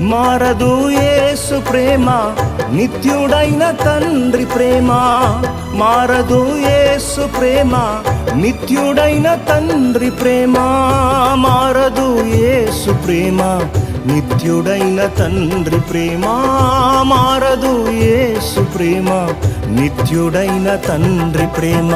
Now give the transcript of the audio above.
మారదు యేసు ప్రేమ నిత్యుడైన తండ్రి ప్రేమ. మారదు యేసు ప్రేమ నిత్యుడైన తండ్రి ప్రేమ. మారదు యేసు ప్రేమ నిత్యుడైన తండ్రి ప్రేమ. మారదు యేసు ప్రేమ నిత్యుడైన తండ్రి ప్రేమ.